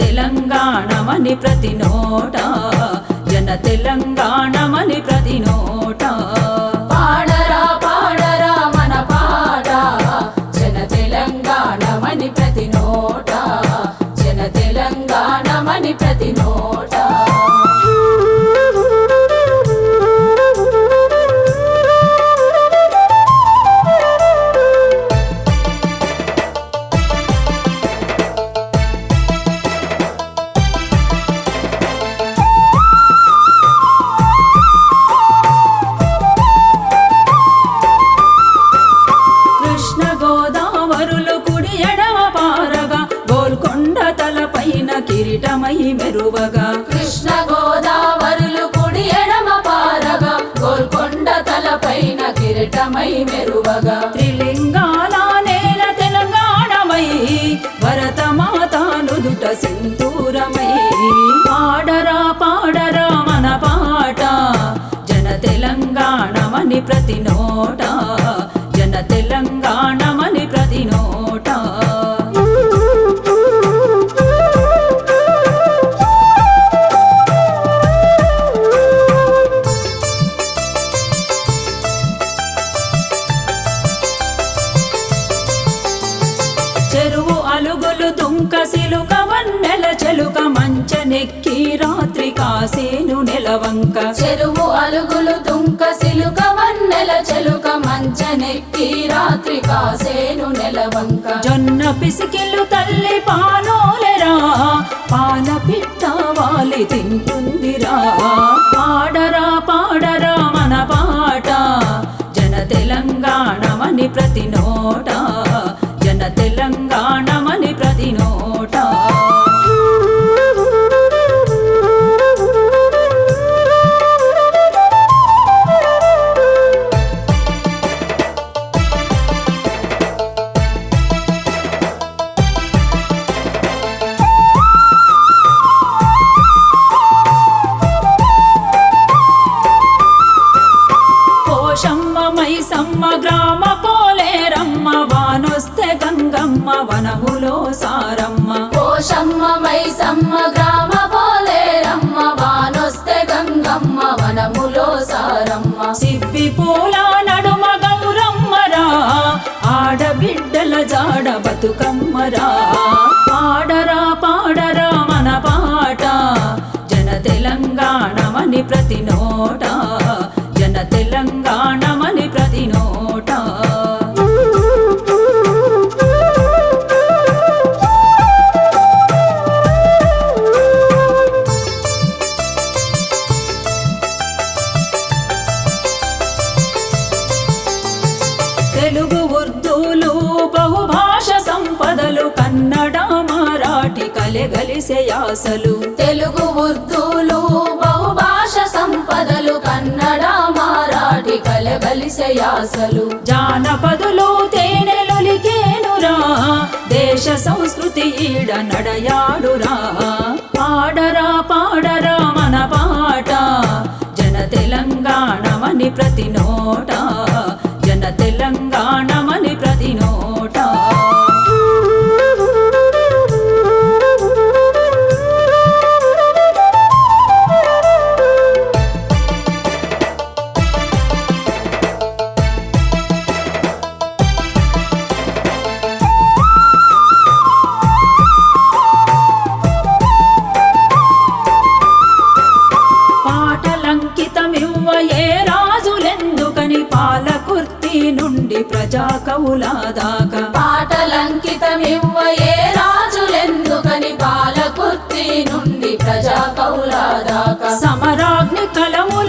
తెలంగాణమని ప్రతి నోట జన తెలంగాణమని ప్రతి మెరువగా. కృష్ణ గోదావరులు కుడి ఎడమ పారగా. గోల్కొండ తలపైన కిరీటమై మెరువగా. త్రిలింగాల నేల తెలంగాణమై భరతమాత నుదుట సింధూరమై దుంక సిలుక వన్నెల చెలుక మంచ నెక్కి రాత్రి కాసేను నెలవంక. చెరువు అలుగులు దుంక సిలుక వన్నెల చెలుక మంచనెక్కి రాత్రి కాసేను నెలవంక. జొన్న పిసికిల్లు తల్లి పాలోలెరా పాల పిట్ట వాలి తింటుందిరా. పాడరా పాడరా మన పాట జన తెలంగాణమని ప్రతి నోట. పూల నడుమ గౌరమ్మరా ఆడబిడ్డల జాడ బతుకమ్మరా. ఆడరా తెలుగు ఉర్దూలు బహుభాష సంపదలు కన్నడ మరాఠీ కలెగలిసే యాసలు. తెలుగు ఉర్దూలు బహుభాష సంపదలు కన్నడ మరాఠీ కలగలిసే యాసలు. జానపదులు తేనెలొలికేనురా దేశ సంస్కృతి ఈడ నడయాడురా. పాడరా ఏ రాజులెందుకని పాలకుర్తి నుండి ప్రజా కౌలాదాకా సమరాగ్ని కలములో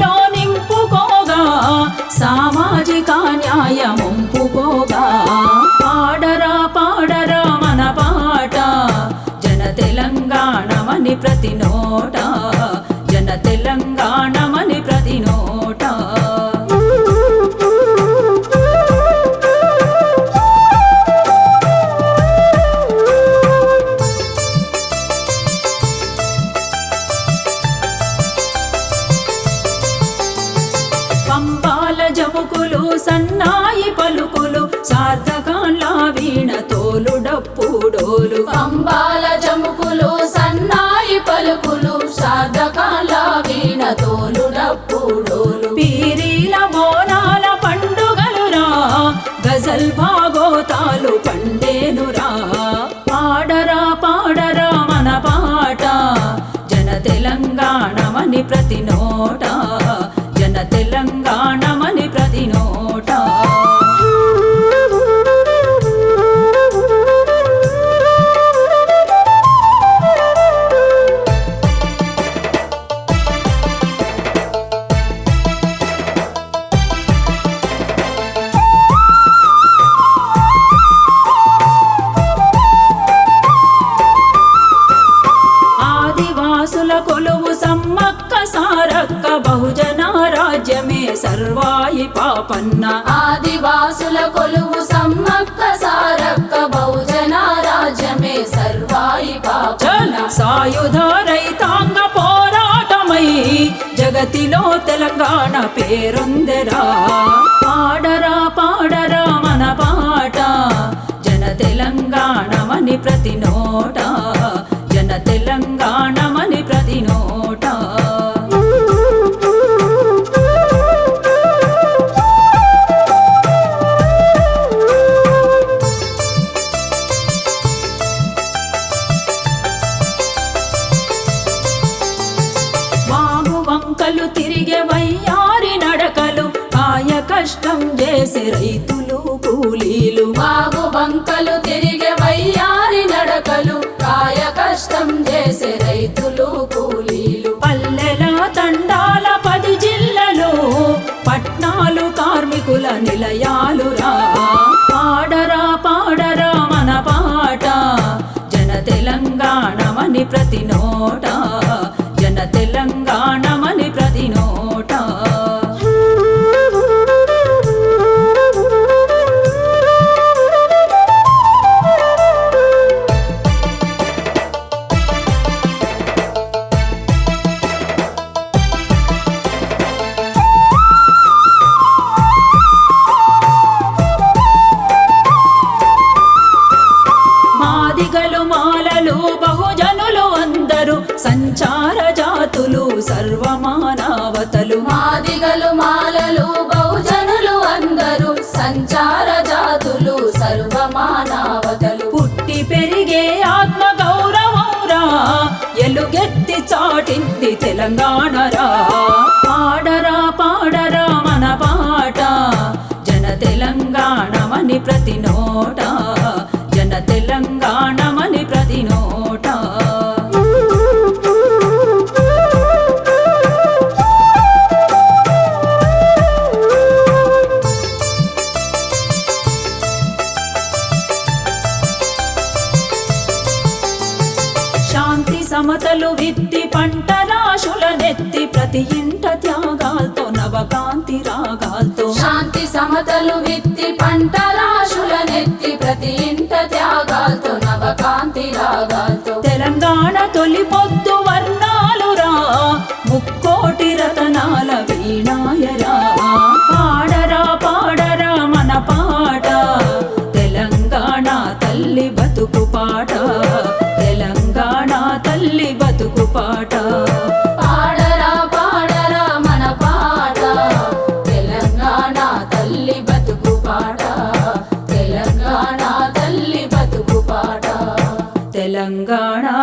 సర్వాయి పాపన్న. ఆదివాసుల కొలువు సమ్మక్క సారక్క బహుజన రాజ్యమే సర్వాయి చల్ పాపన సాయుధ రైతాంగ పోరాటమై జగతిలో తెలంగాణ పేరొందెరా. పాడరా పాడరా మన పాట. జన తెలంగాణమని ప్రతి నోట. కష్టం చేసే రైతులు కూలీలు. పల్లెల తండాల పది జిల్లలో పట్నాలు కార్మికుల నిలయాలురా. పాడరా పాడరా మన పాట. జన తెలంగాణమని ప్రతి నోట. సంచార జాతులు సర్వమానవతలు. మాదిగలు మాలలు బహుజనులు అందరూ సంచార జాతులు సర్వమానవతలు. పుట్టి పెరిగే ఆత్మ గౌరవంరా ఎలుగెత్తి చాటింది తెలంగాణరా శాంతి సమతలు విత్తి పంట రాశుల నెత్తి ప్రతి ఇంట త్యాగాలతో నవకాంతి రాగాలతో. శాంతి సమతలు విత్తి పంట రాశుల నెత్తి ప్రతి ఇంట త్యాగాలతో నవకాంతి రాగాలతో. తెలంగాణ తొలి పొద్దు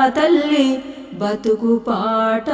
తల్లి బతుకు పాట.